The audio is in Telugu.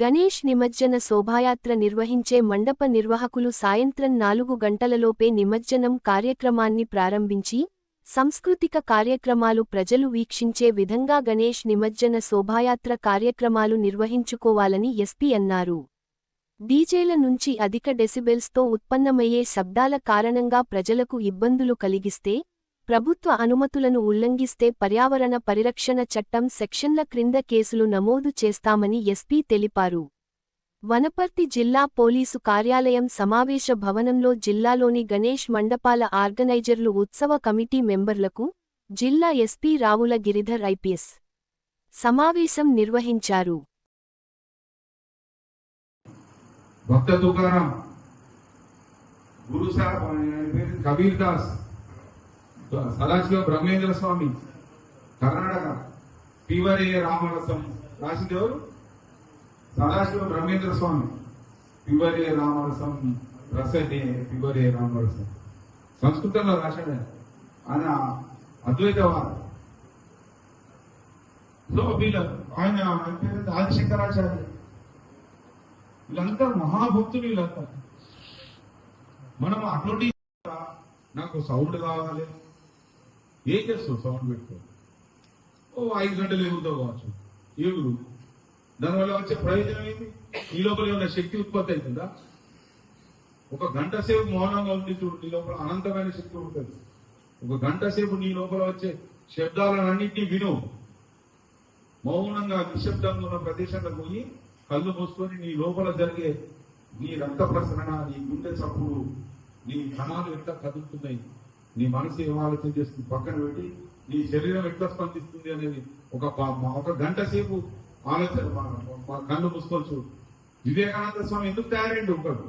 గణేష్ నిమజ్జన శోభాయాత్ర నిర్వహించే మండప నిర్వాహకులు సాయంత్రం నాలుగు గంటలలోపే నిమజ్జనం కార్యక్రమాన్ని ప్రారంభించి సంస్కృతిక కార్యక్రమాలు ప్రజలు వీక్షించే విధంగా గణేష్ నిమజ్జన శోభాయాత్ర కార్యక్రమాలు నిర్వహించుకోవాలని ఎస్పీ అన్నారు. డీజేల నుంచి అధిక డెసిబెల్స్తో ఉత్పన్నమయ్యే శబ్దాల కారణంగా ప్రజలకు ఇబ్బందులు కలిగిస్తే ప్రభుత్వ అనుమతులను ఉల్లంఘిస్తే పర్యావరణ పరిరక్షణ చట్టం సెక్షన్ల క్రింద కేసులు నమోదు చేస్తామని ఎస్పీ తెలిపారు. వనపర్తి జిల్లా పోలీసు కార్యాలయం సమావేశ భవనంలో జిల్లాలోని గణేష్ మండపాల ఆర్గనైజర్లు ఉత్సవ కమిటీ మెంబర్లకు జిల్లా ఎస్పీ రావుల గిరిధర్ ఐపీఎస్ సమావేశం నిర్వహించారు. భక్త తుకారాం గురు సాహబ్ ఆయన పేరు కబీర్ దాస్. సదాశివ బ్రహ్మేంద్ర స్వామి కర్ణాటక పివరే రామరసం రాసింది ఎవరు? సదాశివ బ్రహ్మేంద్ర స్వామి పివరే రామరసం రసనే పివరే రామరసం. సంస్కృతంలో రాశాడు. ఆయన. ఆయన అద్వైతవాది. సో ఆయన ఆదిశంకరాచార్య వీళ్ళంతా మహాభక్తులు వీళ్ళంతా. మనం అటువంటి నాకు సౌండ్ కావాలి. ఏం చేస్తావు సౌండ్ పెట్టుకో. ఓ ఐదు గంటలు ఎగురుతావు కావచ్చు. ఎగురు దానివల్ల వచ్చే ప్రయోజనం ఏంటి? ఈ లోపల ఏమైనా శక్తి ఉత్పత్తి అవుతుందా? ఒక గంట సేపు మౌనంగా ఉండి చూడు నీ లోపల అనంతమైన శక్తి ఉంటుంది. ఒక గంట సేపు నీ లోపల వచ్చే శబ్దాలన్నింటినీ విను. మౌనంగా నిశ్శబ్దంగా ఉన్న ప్రదేశంలో పోయి కళ్ళు మూసుకొని నీ లోపల జరిగే నీ రక్త ప్రసరణ నీ గుండె చప్పుడు నీ కణాలు ఎట్లా కదులుతున్నాయి? నీ మనసు ఏం ఆలోచన చేస్తుంది? పక్కన పెట్టి నీ శరీరం ఎట్లా స్పందిస్తుంది అనేది ఒక ఒక గంట సేపు ఆలోచన మా- కన్ను పుస్తకం చూడు. వివేకానంద స్వామి ఎందుకు తయారైంది ఒకడు?